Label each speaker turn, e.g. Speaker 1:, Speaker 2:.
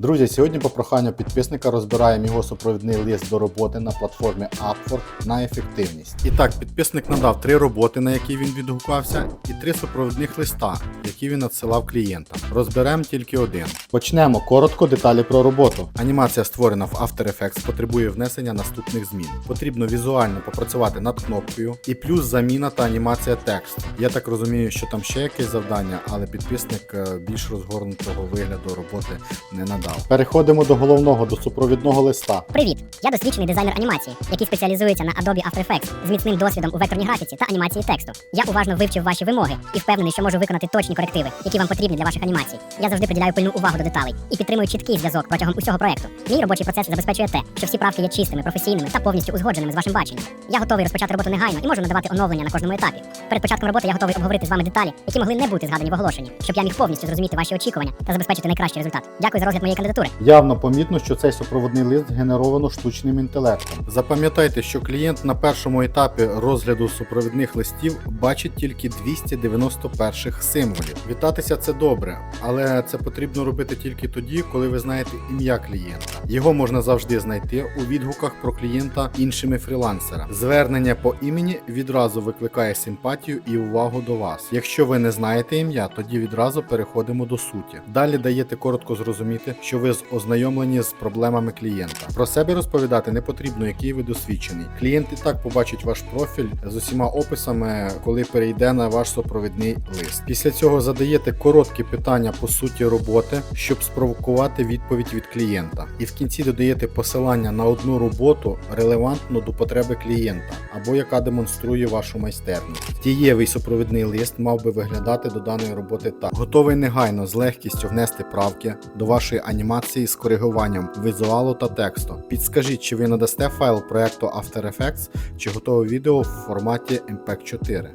Speaker 1: Друзі, сьогодні по проханню підписника розбираємо його супровідний лист до роботи на платформі Upwork на ефективність. І так, підписник надав три роботи, на які він відгукався, і три супровідних листа, які він надсилав клієнтам. Розберемо тільки один. Почнемо коротко деталі про роботу. Анімація створена в After Effects, потребує внесення наступних змін. Потрібно візуально попрацювати над кнопкою, і плюс заміна та анімація тексту. Я так розумію, що там ще якесь завдання, але підписник е, більш розгорнутого вигляду роботи не надав. Переходимо до головного, до супровідного листа.
Speaker 2: Привіт! Я досвідчений дизайнер анімації, який спеціалізується на Adobe After Effects з міцним досвідом у векторній графіці та анімації тексту. Я уважно вивчив ваші вимоги і впевнений, що можу виконати точні корективи, які вам потрібні для ваших анімацій. Я завжди приділяю пильну увагу до деталей і підтримую чіткий зв'язок протягом усього проекту. Мій робочий процес забезпечує те, що всі правки є чистими, професійними та повністю узгодженими з вашим баченням. Я готовий розпочати роботу негайно і можу надавати оновлення на кожному етапі. Перед початком роботи я готовий обговорити з вами деталі, які могли не бути згадані в оголошенні, щоб я міг повністю зрозуміти ваші очікування та забезпечити найкращий результат. Дякую за розгляд моєї кандидатури.
Speaker 1: Явно помітно, що цей супроводний лист генеровано штучним інтелектом. Запам'ятайте, що клієнт на першому етапі розгляду супровідних листів бачить тільки 291 символів. Вітатися це добре, але це потрібно робити тільки тоді, коли ви знаєте ім'я клієнта. Його можна завжди знайти у відгуках про клієнта іншими фрілансерами. Звернення по імені відразу викликає симпатію і увагу до вас. Якщо ви не знаєте ім'я, тоді відразу переходимо до суті. Далі даєте коротко зрозуміти, що ви ознайомлені з проблемами клієнта. Про себе розповідати не потрібно, який ви досвідчений. Клієнт і так побачить ваш профіль з усіма описами, коли перейде на ваш супровідний лист. Після цього задаєте короткі питання по суті роботи, щоб спровокувати відповідь від клієнта. І в кінці додаєте посилання на одну роботу релевантну до потреби клієнта або яка демонструє вашу майстерність. Дієвий супровідний лист мав би виглядати до даної роботи так: готовий негайно з легкістю внести правки до вашої анімації з коригуванням візуалу та тексту. Підскажіть, чи ви надасте файл проекту After Effects чи готове відео в форматі MPEG 4.